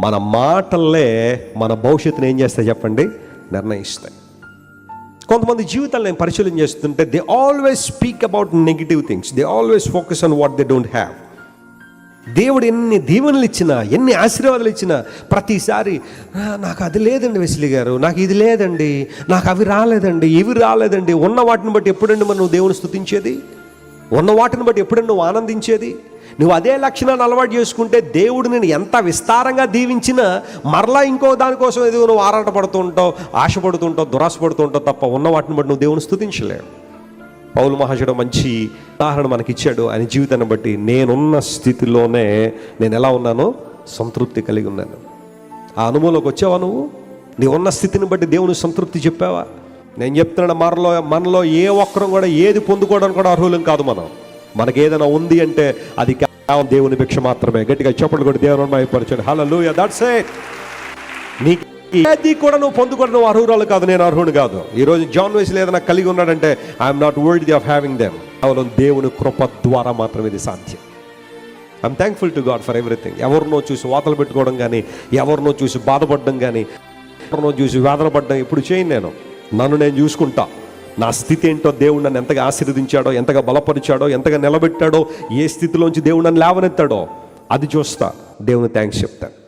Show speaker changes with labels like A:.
A: మన మాటలే మన భవిష్యత్తుని ఏం చేస్తాయి చెప్పండి? నిర్ణయిస్తాయి. కొంతమంది జీవితాలు నేను పరిశీలన చేస్తుంటే they always speak about negative things they always focus on what they don't have దేవుడు ఎన్ని దీవెనలు ఇచ్చినా ఎన్ని ఆశీర్వాదాలు ఇచ్చినా ప్రతిసారి నాకు అది లేదండి వెసిలి గారు నాకు ఇది లేదండి నాకు అవి రాలేదండి ఇవి రాలేదండి ఉన్న వాటిని బట్టి ఎప్పుడండి మనం నువ్వు దేవుని స్థుతించేది? ఉన్న వాటిని బట్టి ఎప్పుడండి నువ్వు ఆనందించేది? నువ్వు అదే లక్షణాన్ని అలవాటు చేసుకుంటే దేవుడు నేను ఎంత విస్తారంగా దీవించినా మరలా ఇంకో దానికోసం ఏదో నువ్వు ఆరాటపడుతూ ఉంటావు ఆశపడుతుంటావు దురాశపడుతూ ఉంటావు తప్ప ఉన్న వాటిని బట్టి నువ్వు దేవుని స్థుతించలేవు పౌలు మహాశయుడు మంచి ఉదాహరణ మనకి ఇచ్చాడు ఆయన జీవితాన్ని బట్టి నేనున్న స్థితిలోనే నేను ఎలా ఉన్నానో సంతృప్తి కలిగి ఉన్నాను. ఆ అనుభవంలోకి వచ్చావా నువ్వు? నీ ఉన్న స్థితిని బట్టి దేవుని సంతృప్తి చెప్పావా? నేను చెప్తున్నాను మనలో మనలో ఏ ఒక్కరం కూడా ఏది పొందుకోవడానికి కూడా అర్హులం కాదు మనం. మనకి ఏదైనా ఉంది అంటే అది కేవలం దేవుని భిక్ష మాత్రమే. గట్టిగా చెప్పలు కూడా దేవుని మైపరచాడు హలో దట్స్ ఇట్ నీకు ఏది కూడా నువ్వు పొందుకోవడం నువ్వు అర్హురాలు కాదు నేను అర్హుడు కాదు. ఈ రోజు జాన్ వెస్లీ ఏదైనా కలిగి ఉన్నాడంటే I'm not worth of having them కేవలం దేవుని కృప ద్వారా మాత్రమే ఇది సాధ్యం. I'm thankful to God for everything ఎవరినో చూసి వాతలు పెట్టుకోవడం కానీ ఎవరినో చూసి బాధపడడం కానీ ఎవరినో చూసి వేదనపడడం ఇప్పుడు చేయను నేను. నన్ను నేను చూసుకుంటా. నా స్థితి ఏంటో దేవుడు నన్ను ఎంతగా ఆశీర్వదించాడో ఎంతగా బలపరిచాడో ఎంతగా నిలబెట్టాడో ఏ స్థితిలోంచి దేవుడు నన్ను లేవనెత్తాడో అది చూస్తా. దేవుని థ్యాంక్స్ చెప్తాను.